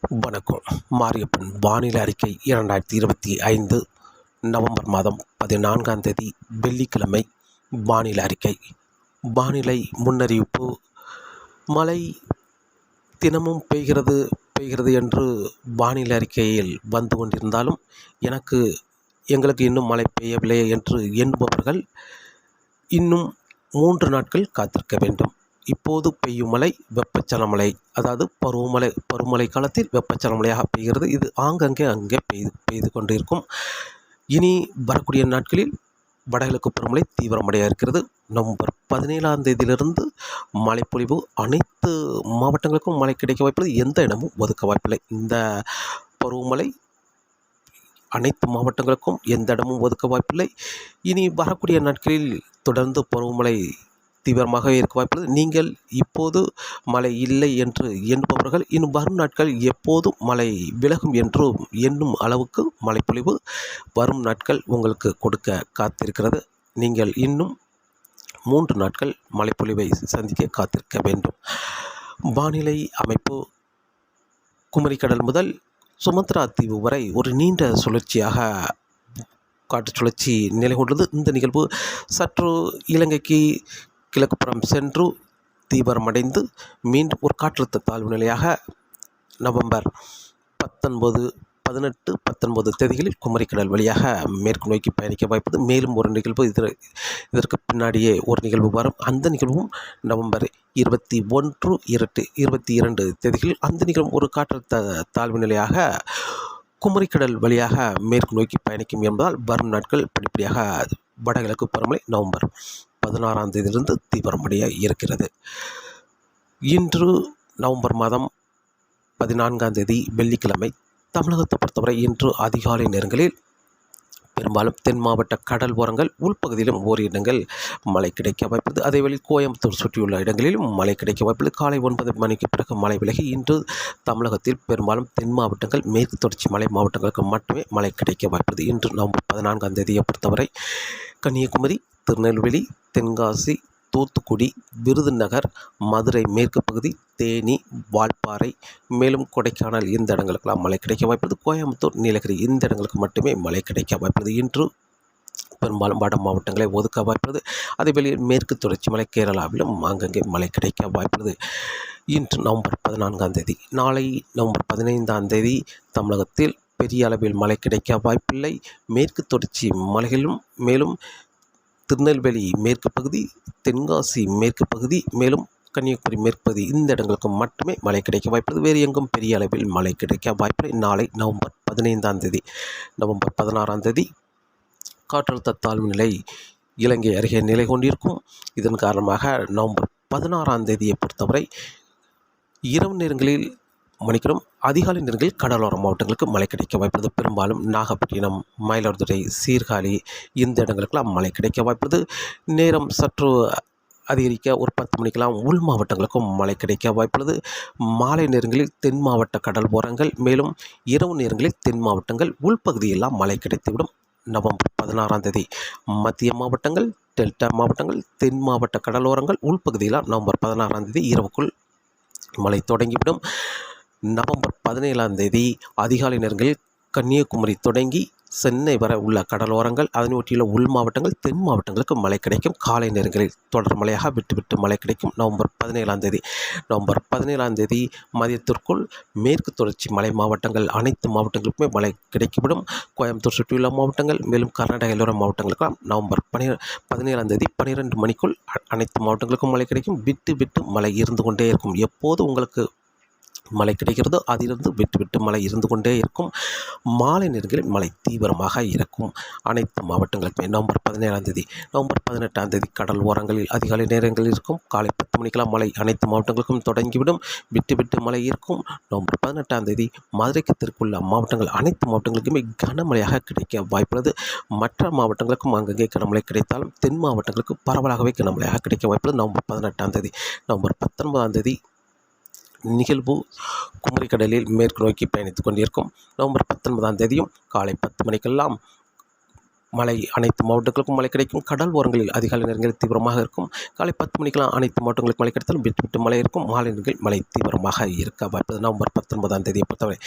வணக்கம். மாரியப்பன் வானிலை அறிக்கை இரண்டாயிரத்தி இருபத்தி ஐந்து நவம்பர் மாதம் பதினான்காம் தேதி வெள்ளிக்கிழமை வானிலை அறிக்கை. வானிலை முன்னறிவிப்பு மழை தினமும் பெய்கிறது பெய்கிறது என்று வானிலை அறிக்கையில் வந்து கொண்டிருந்தாலும் எனக்கு எங்களுக்கு இன்னும் மழை பெய்யவில்லை என்று எண்ணுபவர்கள் இன்னும் மூன்று நாட்கள் காத்திருக்க வேண்டும். இப்போது பெய்யும் மழை வெப்பச்சலன மழை. அதாவது பருவமழை பருவமழை காலத்தில் வெப்பச்சலன மழையாக பெய்கிறது. இது ஆங்கங்கே அங்கே பெய்து பெய்து கொண்டிருக்கும். இனி வரக்கூடிய நாட்களில் வடகிழக்கு பருவமழை தீவிரமடைய இருக்கிறது நவம்பர் பதினேழாம் தேதியிலிருந்து மழைப்பொழிவு அனைத்து மாவட்டங்களுக்கும் மழை கிடைக்க வாய்ப்புள்ளது. எந்த இடமும் ஒதுக்க வாய்ப்பில்லை. இந்த பருவமழை அனைத்து மாவட்டங்களுக்கும் எந்த இடமும் ஒதுக்க வாய்ப்பில்லை. இனி வரக்கூடிய நாட்களில் தொடர்ந்து பருவமழை தீவிரமாக இருக்க வாய்ப்புள்ளது நீங்கள் இப்போது மழை இல்லை என்று எண்ணுபவர்கள் இன்னும் வரும் நாட்கள் எப்போதும் மழை விலகும் என்று எண்ணும் அளவுக்கு மழைப்பொழிவு வரும் நாட்கள் உங்களுக்கு கொடுக்க காத்திருக்கிறது. நீங்கள் இன்னும் மூன்று நாட்கள் மழைப்பொழிவை சந்திக்க காத்திருக்க வேண்டும். வானிலை அமைப்பு குமரிக்கடல் முதல் சுமத்ரா தீவு வரை ஒரு நீண்ட சுழற்சியாக காற்று சுழற்சி நிலை கொண்டது இந்த நிகழ்வு சற்று இலங்கைக்கு கிழக்குப்புறம் சென்று தீவிரமடைந்து மீண்டும் ஒரு காற்றழுத்த தாழ்வு நிலையாக நவம்பர் பத்தொன்பது பதினெட்டு பத்தொன்பது தேதிகளில் குமரிக்கடல் வழியாக மேற்கு நோக்கி பயணிக்க வாய்ப்பது மேலும் ஒரு நிகழ்வு. இதற்கு இதற்கு பின்னாடியே ஒரு நிகழ்வு வரும். அந்த நிகழ்வும் நவம்பர் இருபத்தி ஒன்று இரட்டு இருபத்தி இரண்டு தேதிகளில் அந்த நிகழ்வும் ஒரு காற்றழுத்த தாழ்வு நிலையாக குமரிக்கடல் வழியாக மேற்கு நோக்கி பயணிக்கும் என்பதால் வரும் நாட்கள் படிப்படியாக வடகிழக்கு பருவமழை நவம்பர் பதினாறாம் தேதியிலிருந்து தீவிரமடைய இருக்கிறது. இன்று நவம்பர் மாதம் பதினான்காம் தேதி வெள்ளிக்கிழமை தமிழகத்தை பொறுத்தவரை இன்று அதிகாலை நேரங்களில் பெரும்பாலும் தென் மாவட்ட கடல் ஓரங்கள் உள்பகுதியிலும் ஓர் இடங்கள் மழை கிடைக்க வாய்ப்பது அதேவேளை கோயம்புத்தூர் சுற்றியுள்ள இடங்களிலும் மழை கிடைக்க வாய்ப்பது காலை ஒன்பது மணிக்கு பிறகு மழை விலகி இன்று தமிழகத்தில் பெரும்பாலும் தென் மாவட்டங்கள் மேற்கு தொடர்ச்சி மலை மாவட்டங்களுக்கு மட்டுமே மழை கிடைக்க வாய்ப்பது இன்று நவம்பர் பதினான்காம் தேதியை பொறுத்தவரை கன்னியாகுமரி திருநெல்வேலி தென்காசி தூத்துக்குடி விருதுநகர் மதுரை மேற்கு பகுதி தேனி வால்பாறை மேலும் கொடைக்கானல் இந்த இடங்களுக்கெல்லாம் மழை கிடைக்க வாய்ப்பது கோயம்புத்தூர் நீலகிரி இந்த இடங்களுக்கு மட்டுமே மழை கிடைக்க வாய்ப்பது இன்று பெரும்பாலும் வட மாவட்டங்களை ஒதுக்க வாய்ப்புள்ளது. அதே வெளியில் மேற்கு தொடர்ச்சி மலை கேரளாவிலும் அங்கங்கே மழை கிடைக்க வாய்ப்புள்ளது. இன்று நவம்பர் பதினான்காம் தேதி நாளை நவம்பர் பதினைந்தாம் தேதி தமிழகத்தில் பெரிய அளவில் மழை கிடைக்க வாய்ப்பில்லை. மேற்கு தொடர்ச்சி மலைகளிலும் மேலும் திருநெல்வேலி மேற்கு பகுதி தென்காசி மேற்கு பகுதி மேலும் கன்னியாகுமரி மேற்கு பகுதி இந்த இடங்களுக்கு மட்டுமே மழை கிடைக்க வாய்ப்புள்ளது. வேறு எங்கும் பெரிய அளவில் மழை கிடைக்க வாய்ப்பில்லை. நாளை நவம்பர் பதினைந்தாம் தேதி நவம்பர் பதினாறாம் தேதி காற்றழுத்த தாழ்வு நிலை இலங்கை அருகே நிலை கொண்டிருக்கும். இதன் காரணமாக நவம்பர் பதினாறாம் தேதியை பொறுத்தவரை இரவு நேரங்களில் மணிக்கிறோம் அதிகாலை நேரங்களில் கடலோர மாவட்டங்களுக்கு மழை கிடைக்க வாய்ப்பது பெரும்பாலும் நாகப்பட்டினம் மயிலாடுதுறை சீர்காழி இந்த இடங்களுக்கெல்லாம் மழை கிடைக்க வாய்ப்பது நேரம் சற்று அதிகரிக்க ஒரு பத்து மணிக்கெல்லாம் உள் மாவட்டங்களுக்கும் மழை கிடைக்க வாய்ப்புள்ளது. மாலை நேரங்களில் தென் மாவட்ட கடல் ஓரங்கள் மேலும் இரவு நேரங்களில் தென் மாவட்டங்கள் உள்பகுதியெல்லாம் மழை கிடைத்துவிடும். நவம்பர் பதினாறாம் தேதி மத்திய மாவட்டங்கள் டெல்டா மாவட்டங்கள் தென் மாவட்ட கடலோரங்கள் உள்பகுதியெல்லாம் நவம்பர் பதினாறாம் தேதி இரவுக்குள் மழை தொடங்கிவிடும். நவம்பர் பதினேழாம் தேதி அதிகாலை நேரங்களில் கன்னியாகுமரி தொடங்கி சென்னை வர உள்ள கடலோரங்கள் அதனை ஒட்டியுள்ள உள் மாவட்டங்கள் தென் மாவட்டங்களுக்கு மழை கிடைக்கும். காலை நேரங்களில் தொடர் மழையாக விட்டு விட்டு மழை கிடைக்கும். நவம்பர் பதினேழாம் தேதி நவம்பர் பதினேழாம் தேதி மதியத்திற்குள் மேற்கு தொடர்ச்சி மலை மாவட்டங்கள் அனைத்து மாவட்டங்களுக்குமே மழை கிடைக்கப்படும் கோயம்புத்தூர் சுற்றியுள்ள மாவட்டங்கள் மேலும் கர்நாடக எல்லோர மாவட்டங்களுக்கெல்லாம் நவம்பர் பனி பதினேழாம் தேதி பன்னிரெண்டு மணிக்குள் அனைத்து மாவட்டங்களுக்கும் மழை கிடைக்கும். விட்டு விட்டு மழை இருந்து கொண்டே இருக்கும். எப்போது உங்களுக்கு மழை கிடைக்கிறதோ அதிலிருந்து விட்டு விட்டு மழை இருந்து கொண்டே இருக்கும். மாலை நேரங்களில் மழை தீவிரமாக இருக்கும். அனைத்து மாவட்டங்களுக்குமே நவம்பர் பதினேழாம் தேதி நவம்பர் பதினெட்டாம் தேதி கடல் ஓரங்களில் அதிகாலை நேரங்களில் இருக்கும். காலை பத்து மணிக்கெல்லாம் மழை அனைத்து மாவட்டங்களுக்கும் தொடங்கிவிடும். விட்டு விட்டு மழை இருக்கும். நவம்பர் பதினெட்டாம் தேதி மதுரைக்கு தெற்குள்ள மாவட்டங்கள் அனைத்து மாவட்டங்களுக்குமே கனமழையாக கிடைக்க வாய்ப்புள்ளது. மற்ற மாவட்டங்களுக்கும் அங்கங்கே கனமழை கிடைத்தாலும் தென் மாவட்டங்களுக்கு பரவலாகவே கனமழையாக கிடைக்க வாய்ப்புள்ளது. நவம்பர் பதினெட்டாம் தேதி நவம்பர் பத்தொன்பதாம் தேதி நிகழ்வு குமரிக்கடலில் மேற்கு நோக்கி பயணித்துக் கொண்டிருக்கும் நவம்பர் பத்தொன்பதாம் தேதியும் காலை பத்து மணிக்கெல்லாம் மழை அனைத்து மாவட்டங்களுக்கும் மழை கிடைக்கும். கடல் ஓரங்களில் அதிகாலை நேரங்களில் தீவிரமாக இருக்கும். காலை பத்து மணிக்கெல்லாம் அனைத்து மாவட்டங்களுக்கும் மழை கிடைத்தாலும் விட்டு விட்டு மழை இருக்கும். மாலை நேரங்களில் மழை தீவிரமாக இருக்க வாய்ப்பது நவம்பர் பத்தொன்பதாம் தேதியை பொறுத்தவரை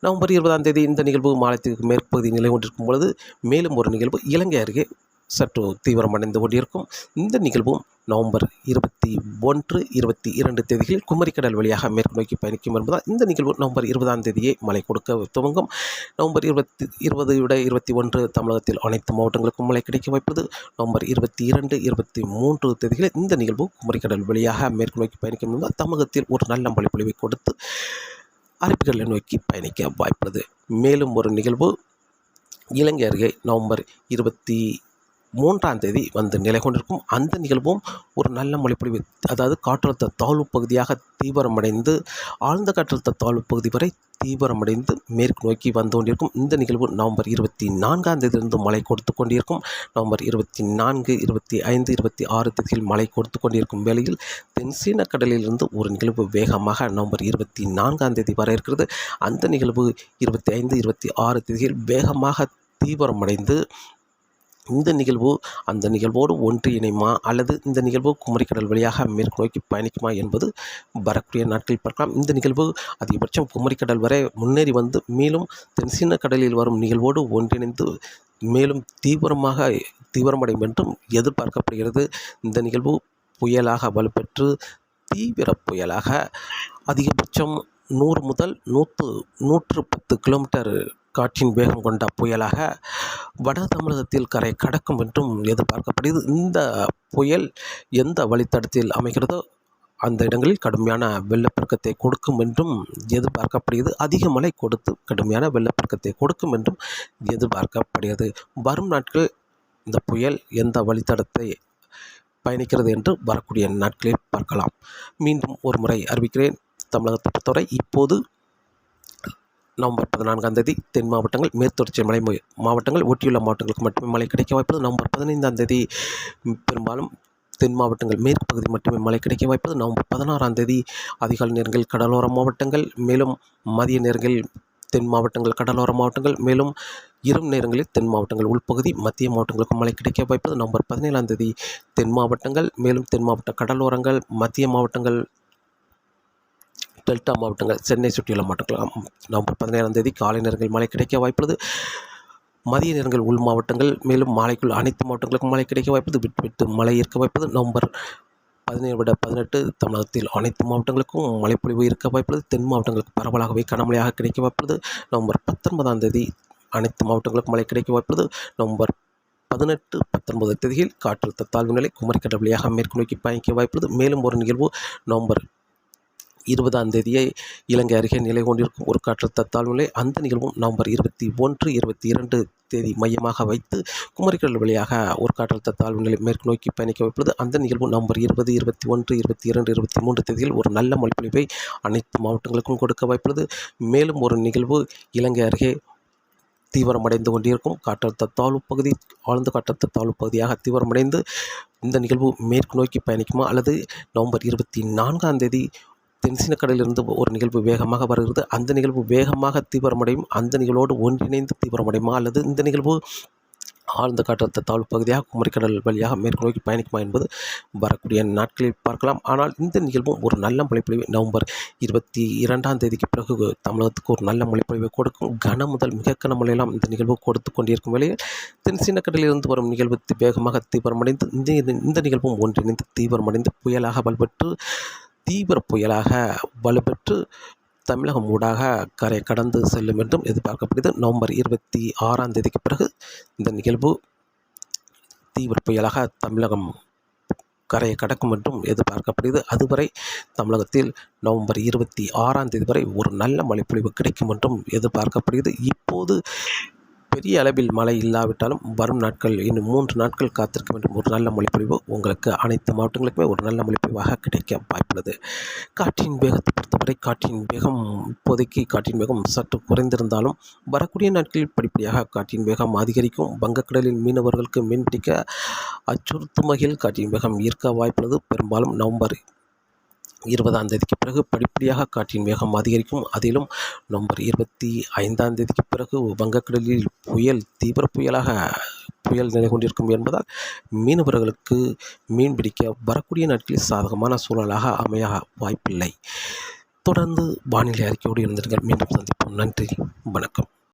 நவம்பர் இருபதாம் தேதி இந்த நிகழ்வு மாலத்தீவுக்கு மேற்கு பகுதி நிலை கொண்டிருக்கும் பொழுது மேலும் ஒரு நிகழ்வு இலங்கை அருகே சற்று தீவிரமடைந்து கொண்டிருக்கும் இந்த நிகழ்வும் நவம்பர் இருபத்தி ஒன்று இருபத்தி இரண்டு தேதிகளில் குமரிக்கடல் வழியாக மேற்கு நோக்கி பயணிக்கும் என்பதால் இந்த நிகழ்வு நவம்பர் இருபதாம் தேதியே மழை கொடுக்க துவங்கும். நவம்பர் இருபத்தி இருபது விட இருபத்தி ஒன்று தமிழகத்தில் அனைத்து மாவட்டங்களுக்கும் மழை கிடைக்க வைப்பது நவம்பர் இருபத்தி இரண்டு இருபத்தி மூன்று தேதிகளில் இந்த நிகழ்வு குமரிக்கடல் வழியாக மேற்கு நோக்கி பயணிக்கும் என்பதால் தமிழகத்தில் ஒரு நல்ல மழை பொழிவை கொடுத்து அரபிக்கடலை நோக்கி பயணிக்க வாய்ப்புள்ளது. மேலும் ஒரு நிகழ்வு இலங்கை அருகே நவம்பர் இருபத்தி மூன்றாம் தேதி வந்து நிலை கொண்டிருக்கும். அந்த நிகழ்வும் ஒரு நல்ல மொழிப்பொழிவு அதாவது காற்றழுத்த தாழ்வு பகுதியாக தீவிரமடைந்து ஆழ்ந்த காற்றழுத்த தாழ்வு பகுதி வரை தீவிரமடைந்து மேற்கு நோக்கி வந்து கொண்டிருக்கும். இந்த நிகழ்வு நவம்பர் இருபத்தி நான்காம் தேதியிலிருந்து மழை கொடுத்து கொண்டிருக்கும். நவம்பர் இருபத்தி நான்கு இருபத்தி ஐந்து இருபத்தி ஆறு தேதியில் மழை கொடுத்து கொண்டிருக்கும் வேளையில் தென்சீன கடலிலிருந்து ஒரு நிகழ்வு வேகமாக நவம்பர் இருபத்தி நான்காம் தேதி வர இருக்கிறது. அந்த நிகழ்வு இருபத்தி ஐந்து இருபத்தி ஆறு தேதியில் வேகமாக தீவிரமடைந்து இந்த நிகழ்வு அந்த நிகழ்வோடு ஒன்று இணையுமா? அல்லது இந்த நிகழ்வு குமரிக்கடல் வழியாக மேற்கு நோக்கி பயணிக்குமா என்பது வரக்கூடிய நாட்களில் பார்க்கலாம். இந்த நிகழ்வு அதிகபட்சம் குமரிக்கடல் வரை முன்னேறி வந்து மேலும் தென்சீன கடலில் வரும் நிகழ்வோடு ஒன்றிணைந்து மேலும் தீவிரமாக தீவிரமடையும் என்றும் எதிர்பார்க்கப்படுகிறது. இந்த நிகழ்வு புயலாக வலுப்பெற்று தீவிர புயலாக அதிகபட்சம் நூறு முதல் நூற்று நூற்று பத்து கிலோமீட்டர் காற்றின் வேகம் கொண்ட புயலாக வட தமிழகத்தில் கரை கடக்கும் என்றும் எதிர்பார்க்கப்படுகிறது. இந்த புயல் எந்த வழித்தடத்தில் அமைகிறதோ அந்த இடங்களில் கடுமையான வெள்ளப்பெருக்கத்தை கொடுக்கும் என்றும் எதிர்பார்க்கப்படுகிறது. அதிக மழை கொடுத்து கடுமையான வெள்ளப்பெருக்கத்தை கொடுக்கும் என்றும் எதிர்பார்க்கப்படுகிறது. வரும் நாட்கள் இந்த புயல் எந்த வழித்தடத்தை பயணிக்கிறது என்று வரக்கூடிய நாட்களில் பார்க்கலாம். மீண்டும் ஒரு முறை அறிவிக்கிறேன். தமிழகத்தை பொறுத்தவரை இப்போது நவம்பர் பதினான்காம் தேதி தென் மாவட்டங்கள் மேற்தொடர்ச்சி மலை மாவட்டங்கள் ஒட்டியுள்ள மாவட்டங்களுக்கு மட்டுமே மழை கிடைக்க வாய்ப்பது. நவம்பர் பதினைந்தாம் தேதி பெரும்பாலும் தென் மாவட்டங்கள் மேற்கு பகுதி மட்டுமே மழை கிடைக்க வாய்ப்பது. நவம்பர் பதினாறாம் தேதி அதிகாலை நேரங்களில் கடலோர மாவட்டங்கள் மேலும் மதிய நேரங்களில் தென் மாவட்டங்கள் கடலோர மாவட்டங்கள் மேலும் இரவு நேரங்களில் தென் மாவட்டங்கள் உள்பகுதி மத்திய மாவட்டங்களுக்கு மழை கிடைக்க வாய்ப்பது. நவம்பர் பதினேழாம் தேதி தென் மாவட்டங்கள் மேலும் தென் மாவட்ட கடலோரங்கள் மத்திய மாவட்டங்கள் டெல்டா மாவட்டங்கள் சென்னை சுற்றியுள்ள மாவட்டங்கள். நவம்பர் பதினேழாம் தேதி காலை நேரங்கள் மழை கிடைக்க வாய்ப்புள்ளது. மதிய நேரங்கள் உள் மாவட்டங்கள் மேலும் மாலைக்குள் அனைத்து மாவட்டங்களுக்கும் மழை கிடைக்க வாய்ப்பது விட்டு விட்டு மழை இருக்க வாய்ப்பது நவம்பர் பதினேழு விட பதினெட்டு தமிழகத்தில் அனைத்து மாவட்டங்களுக்கும் மழைப்பொழிவு இருக்க வாய்ப்புள்ளது. தென் மாவட்டங்களுக்கு பரவலாகவே கனமழையாக கிடைக்க வாய்ப்புள்ளது. நவம்பர் பத்தொன்பதாம் தேதி அனைத்து மாவட்டங்களுக்கும் மழை கிடைக்க வாய்ப்புள்ளது. நவம்பர் பதினெட்டு பத்தொன்பது தேதியில் காற்றழுத்த தாழ்வு நிலை குமரிக்கடல் வழியாக மேற்கு நோக்கி பயணிக்க வாய்ப்புள்ளது. மேலும் ஒரு நிகழ்வு நவம்பர் இருபதாம் தேதியை இலங்கை அருகே நிலை கொண்டிருக்கும் ஒரு காற்றழுத்த தாழ்வுநிலை அந்த நிகழ்வும் நவம்பர் இருபத்தி ஒன்று இருபத்தி இரண்டு தேதி மையமாக வைத்து குமரிக்கடல் வழியாக ஒரு காற்றழுத்த தாழ்வு நிலை மேற்கு நோக்கி பயணிக்க வைப்பது. அந்த நிகழ்வு நவம்பர் இருபது இருபத்தி ஒன்று இருபத்தி இரண்டு இருபத்தி மூன்று தேதியில் ஒரு நல்ல மொழிப்பொழிவை அனைத்து மாவட்டங்களுக்கும் கொடுக்க வைப்பது மேலும் ஒரு நிகழ்வு இலங்கை அருகே தீவிரமடைந்து கொண்டிருக்கும் காற்றழுத்த தாழ்வு பகுதி ஆழ்ந்த காற்றழுத்த தாழ்வு பகுதியாக தீவிரமடைந்து இந்த நிகழ்வு மேற்கு நோக்கி பயணிக்குமா அல்லது நவம்பர் இருபத்தி நான்காம் தேதி தென்சீன கடலிலிருந்து ஒரு நிகழ்வு வேகமாக வருகிறது. அந்த நிகழ்வு வேகமாக தீவிரமடையும் அந்த நிகழ்வோடு ஒன்றிணைந்து தீவிரமடையுமா அல்லது இந்த நிகழ்வு ஆழ்ந்த காற்றழுத்த தாழ்வு பகுதியாக குமரிக்கடல் வழியாக மேற்கு நோக்கி பயணிக்குமா என்பது வரக்கூடிய நாட்களில் பார்க்கலாம். ஆனால் இந்த நிகழ்வும் ஒரு நல்ல மழைப்பொழிவை நவம்பர் இருபத்தி இரண்டாம் தேதிக்கு பிறகு தமிழகத்துக்கு ஒரு நல்ல மழைப்பொழிவை கொடுக்கும். கன முதல் மிக கனமழையெல்லாம் இந்த நிகழ்வு கொடுத்து கொண்டிருக்கும் வேளையில் தென்சீன கடலிலிருந்து வரும் நிகழ்வு வேகமாக தீவிரமடைந்து இந்த இந்த நிகழ்வும் ஒன்றிணைந்து தீவிரமடைந்து புயலாக வலுப்பெற்று தீவிர புயலாக வலுப்பெற்று தமிழகம் ஊடாக கரை கடந்து செல்லும் என்றும் எதிர்பார்க்கப்படுகிறது. நவம்பர் இருபத்தி ஆறாம் தேதிக்கு பிறகு இந்த நிகழ்வு தீவிர புயலாக தமிழகம் கரையை கடக்கும் என்றும் எதிர்பார்க்கப்படுகிறது. அதுவரை தமிழகத்தில் நவம்பர் இருபத்தி ஆறாம் தேதி வரை ஒரு நல்ல மழைப்பொழிவு கிடைக்கும் என்றும் எதிர்பார்க்கப்படுகிறது. இப்போது பெரிய அளவில் மழை இல்லாவிட்டாலும் வரும் நாட்கள் இன்னும் மூன்று நாட்கள் காத்திருக்க வேண்டும். ஒரு நல்ல மொழிப்பொழிவு உங்களுக்கு அனைத்து மாவட்டங்களுக்குமே ஒரு நல்ல மொழிப்பொழிவாக கிடைக்க வாய்ப்புள்ளது. காற்றின் வேகத்தை பொறுத்தவரை காற்றின் வேகம் இப்போதைக்கு காற்றின் வேகம் சற்று குறைந்திருந்தாலும் வரக்கூடிய நாட்களில் படிப்படியாக காற்றின் வேகம் அதிகரிக்கும். வங்கக்கடலில் மீனவர்களுக்கு மீன்பிடிக்க அச்சுறுத்தும் வகையில் காற்றின் வேகம் ஈர்க்க வாய்ப்புள்ளது. பெரும்பாலும் நவம்பர் இருபதாம் தேதிக்கு பிறகு படிப்படியாக காற்றின் வேகம் அதிகரிக்கும். அதிலும் நவம்பர் இருபத்தி ஐந்தாம் தேதிக்கு பிறகு வங்கக்கடலில் புயல் தீவிர புயலாக புயல் நிலை கொண்டிருக்கும் என்பதால் மீனவர்களுக்கு மீன் பிடிக்க வரக்கூடிய நாட்களில் சாதகமான சூழலாக அமைய வாய்ப்பில்லை. தொடர்ந்து வானிலை அறிக்கையோடு இருந்திருங்கள். மீண்டும் சந்திப்போம். நன்றி. வணக்கம்.